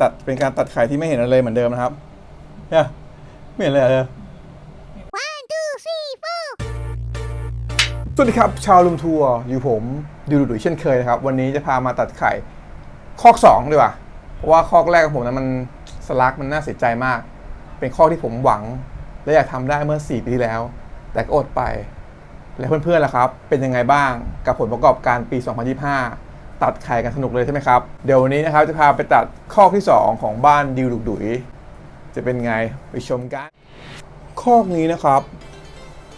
ตัดเป็นการตัดไข่ที่ไม่เห็นอะไรเหมือนเดิมนะครับเนี่ยไม่เห็นเลยเลยสวัสดีครับ ชาวลุมทัวร์อยู่ผมดูดูดุยเช่นเคยนะครับ วันนี้จะพามาตัดไข่คอก2ดีกว่าเพราะว่าคอกแรกของผมนั้นมันสลักมันน่าเสียใจมาก เป็นข้อที่ผมหวัง และอยากทำได้เมื่อ 4 ปีที่แล้ว แต่ก็อดไป และเพื่อนๆล่ะครับ เป็นยังไงบ้างกับผลประกอบการปี 2025 ตัดไข่กันสนุกเลยใช่ไหมครับ เดี๋ยววันนี้นะครับจะพาไปตัดข้อที่ 2 ของบ้านดิวดุกดุยจะเป็นไงไปชมกัน ข้อนี้นะครับ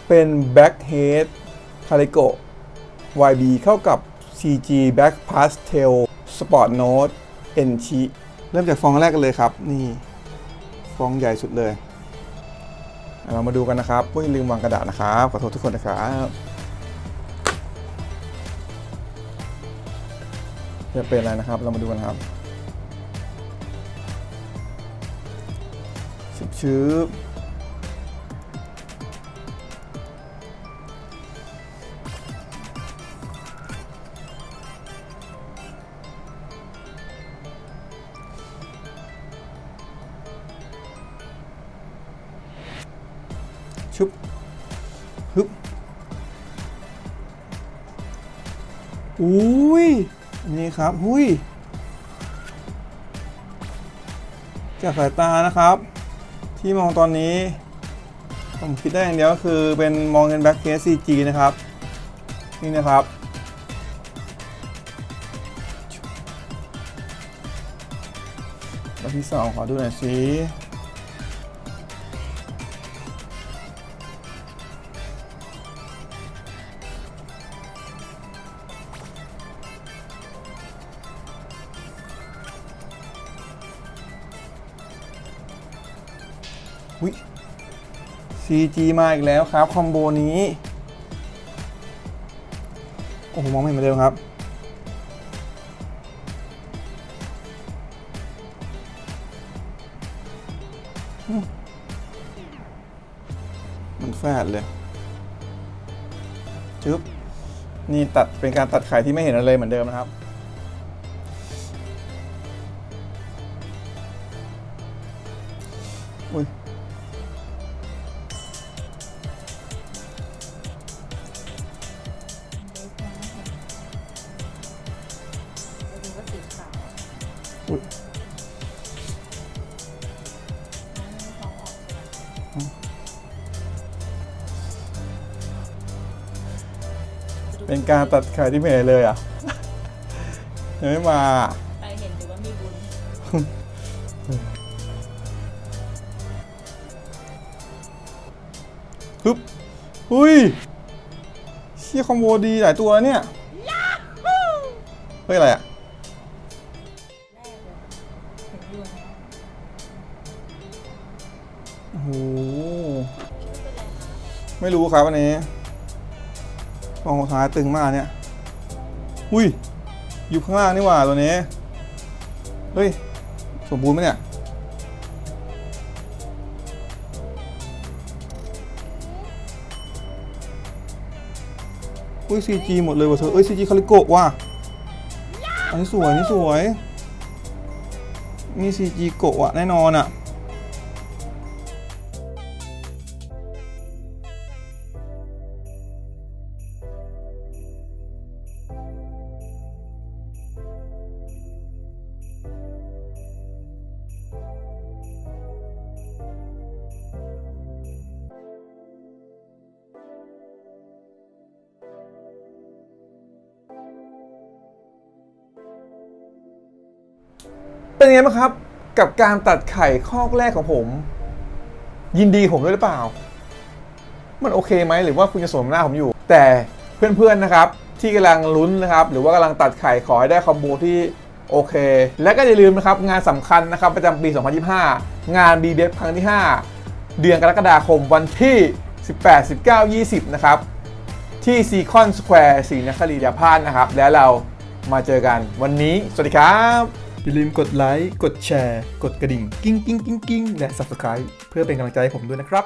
เป็น Backhead Calico YB เข้ากับ CG Back Pastel Sport Note n c เริ่มจากฟองแรกกันเลยครับ นี่ ฟองใหญ่สุดเลย เรามาดูกันนะครับ อุ้ยลืมวางกระดาษนะครับ ขอโทษทุกคนนะครับ จะเป็นอะไรนะครับ เรามาดูกันครับชิบชืบชุบฮึบอุ้ย นี่ครับหุยจากสายตานะครับ ที่มองตอนนี้ ผมคิดได้อย่างเดียวก็คือเป็นมองเป็นแบ็คเคสซีจีนะครับ นี่นะครับแล้วที่สองขอดูหน่อยสิ อุ้ย CG มาอีกแล้วครับ คอมโบนี้ โอ้โห มองไม่เห็นเหมือนเดิมครับมมันแฟดเลยจึ๊บ นี่ตัดเป็นการตัดไข่ที่ไม่เห็นอะไรเหมือนเดิมนะครับอุ้ย เป็นการตัดไข่ที่ไม่เห็นเลยอะ ยังไม่มา ไปเห็นถือว่ามีบุญฮึบอุ้ยเชี่ยคอมโบดีหลายตัวเนี่ย เฮ้ย อะไรอะ แรกเลยเห็นอยู่นะโอ้โห ไม่รู้ครับอันนี้ ฟองท้ายตึงมากเนี่ย อุ้ย อยู่ข้างล่างนี่หว่าตัวนี้ เฮ้ย สมบูรณ์ไหมเนี่ย อุ้ย CG หมดเลยว่ะเธอ เอ้ย CG คาริโกะว่ะ อันนี้สวยอันนี้สวยมี CG โกะว่ะแน่นอนอะ เป็นไงบ้างครับ กับการตัดไข่ข้อแรกของผม ยินดีผมด้วยหรือเปล่า มันโอเคไหมหรือว่าคุณจะสวมหน้าผมอยู่ แต่เพื่อนๆนะครับ ที่กำลังลุ้นนะครับ หรือว่ากำลังตัดไข่ขอให้ได้คอมโบที่โอเค และก็อย่าลืมนะครับ งานสำคัญนะครับ ประจำปี 2025 งาน b b f ครั้งที่ 5 เดือนกรกฎาคมวันที่ 18 19 20 นะครับ ที่ซีคอนสแควร์ศรีนครินทร์ยาพานนะครับ แล้วเรามาเจอกันวันนี้ สวัสดีครับ อย่าลืมกดไลค์ กดแชร์ กดกระดิ่ง กิ้งกิ้งกิ้งกิ้งและ Subscribe เพื่อเป็นกำลังใจให้ผมด้วยนะครับ